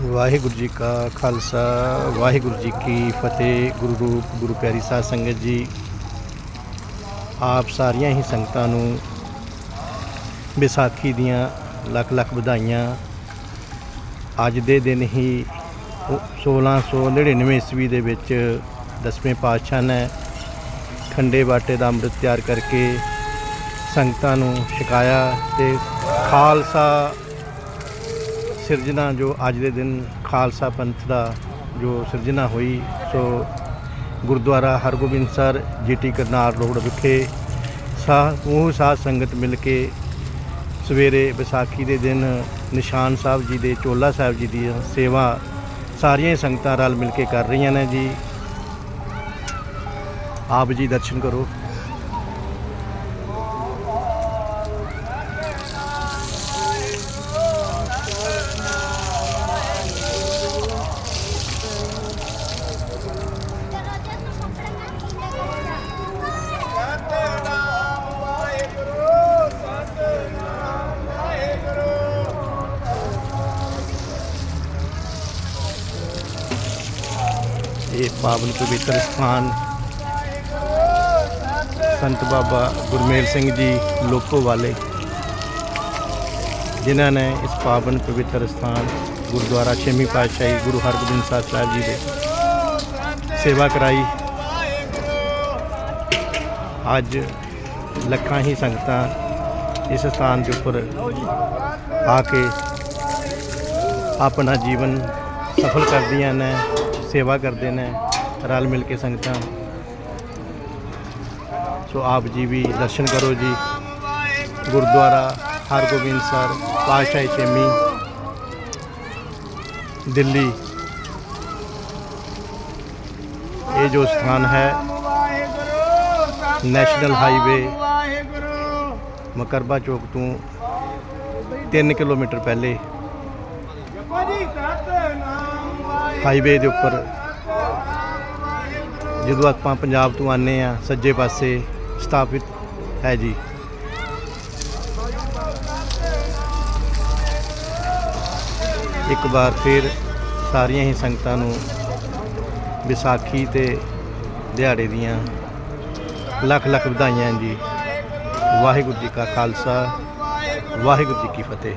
ਵਾਹਿਗੁਰੂ ਜੀ ਕਾ ਖਾਲਸਾ, ਵਾਹਿਗੁਰੂ ਜੀ ਕੀ ਫਤਿਹ, ਗੁਰੂ ਰੂਪ, ਗੁਰੂ ਪਿਆਰੀ ਸਾਧ ਸੰਗਤ ਜੀ। ਆਪ ਸਾਰੀਆਂ ਹੀ ਸੰਗਤਾਂ ਨੂੰ ਵਿਸਾਖੀ ਦੀਆਂ ਲੱਖ ਲੱਖ ਵਧਾਈਆਂ। ਅੱਜ ਦੇ ਦਿਨ ਹੀ ਉਹ 1699 ਈਸਵੀ ਦੇ ਵਿੱਚ ਦਸਵੇਂ ਪਾਤਸ਼ਾਹ ਨੇ ਖੰਡੇ ਬਾਟੇ ਦਾ ਅੰਮ੍ਰਿਤ ਤਿਆਰ ਕਰਕੇ ਸੰਗਤਾਂ ਨੂੰ ਛਕਾਇਆ ਤੇ ਖਾਲਸਾ ਸਿਰਜਣਾ ਜੋ ਅੱਜ ਦੇ ਦਿਨ ਖਾਲਸਾ ਪੰਥ ਦਾ ਜੋ ਸਿਰਜਣਾ ਹੋਈ, ਸੋ ਗੁਰਦੁਆਰਾ ਹਰਗੋਬਿੰਦ ਹਰਗੋਬਿੰਦਸਰ ਜੀਟੀ ਕਰਨਾਲ ਰੋਡ ਵਿਖੇ ਸਾਹ, ਉਹ ਸਾਧ ਸੰਗਤ ਮਿਲ ਕੇ ਸਵੇਰੇ ਵਿਸਾਖੀ ਦੇ ਦਿਨ ਨਿਸ਼ਾਨ ਸਾਹਿਬ ਜੀ ਦੇ ਚੋਲਾ ਸਾਹਿਬ ਜੀ ਦੀ ਸੇਵਾ ਸਾਰੀਆਂ ਸੰਗਤਾਂ ਰਲ ਮਿਲ ਕੇ ਕਰ ਰਹੀਆਂ ਨੇ ਜੀ। ਆਪ ਜੀ ਦਰਸ਼ਨ ਕਰੋ। ਇਹ ਪਾਵਨ ਪਵਿੱਤਰ ਸਥਾਨ ਸੰਤ ਬਾਬਾ ਗੁਰਮੇਲ ਸਿੰਘ ਜੀ ਲੋਕੋ ਵਾਲੇ, ਜਿਨ੍ਹਾਂ ਨੇ ਇਸ ਪਾਵਨ ਪਵਿੱਤਰ ਸਥਾਨ ਗੁਰਦੁਆਰਾ ਛੇਵੀਂ ਪਾਤਸ਼ਾਹੀ ਗੁਰੂ ਹਰਗੋਬਿੰਦ ਸਾਹਿਬ ਸਾਹਿਬ ਜੀ ਦੇ ਸੇਵਾ ਕਰਾਈ। ਅੱਜ ਲੱਖਾਂ ਹੀ ਸੰਗਤਾਂ ਇਸ ਸਥਾਨ ਦੇ ਉੱਪਰ ਆ ਕੇ ਆਪਣਾ ਜੀਵਨ ਸਫਲ ਕਰਦੀਆਂ ਨੇ। ਸੇਵਾ ਕਰਦੇ ਨੇ, ਰਲ ਮਿਲ ਕੇ ਸੰਗਤਾਂ। ਸੋ ਆਪ ਜੀ ਵੀ ਦਰਸ਼ਨ ਕਰੋ ਜੀ। ਗੁਰਦੁਆਰਾ ਹਰਗੋਬਿੰਦ ਸਰ, ਪਾਤਸ਼ਾਹੀ ਛੇਵੀਂ, ਦਿੱਲੀ। ਇਹ ਜੋ ਸਥਾਨ ਹੈ, ਨੈਸ਼ਨਲ ਹਾਈਵੇ, ਮਕਰਬਾ ਚੌਕ ਤੋਂ 3 ਕਿਲੋਮੀਟਰ ਪਹਿਲੇ। ਹਾਈਵੇ ਦੇ ਉੱਪਰ। ਜਦੋਂ ਆਪਾਂ ਪੰਜਾਬ ਤੋਂ ਆਨੇ ਆ ਸੱਜੇ ਪਾਸੇ ਸਥਾਪਿਤ ਹੈ ਜੀ। ਇੱਕ ਵਾਰ ਫਿਰ ਸਾਰੀਆਂ ਹੀ ਸੰਗਤਾਂ ਨੂੰ ਵਿਸਾਖੀ ਤੇ ਦਿਹਾੜੇ ਦੀਆਂ ਲੱਖ ਲੱਖ ਵਧਾਈਆਂ ਜੀ। ਵਾਹਿਗੁਰੂ ਜੀ ਕਾ ਖਾਲਸਾ, ਵਾਹਿਗੁਰੂ ਜੀ ਕੀ ਫਤਿਹ।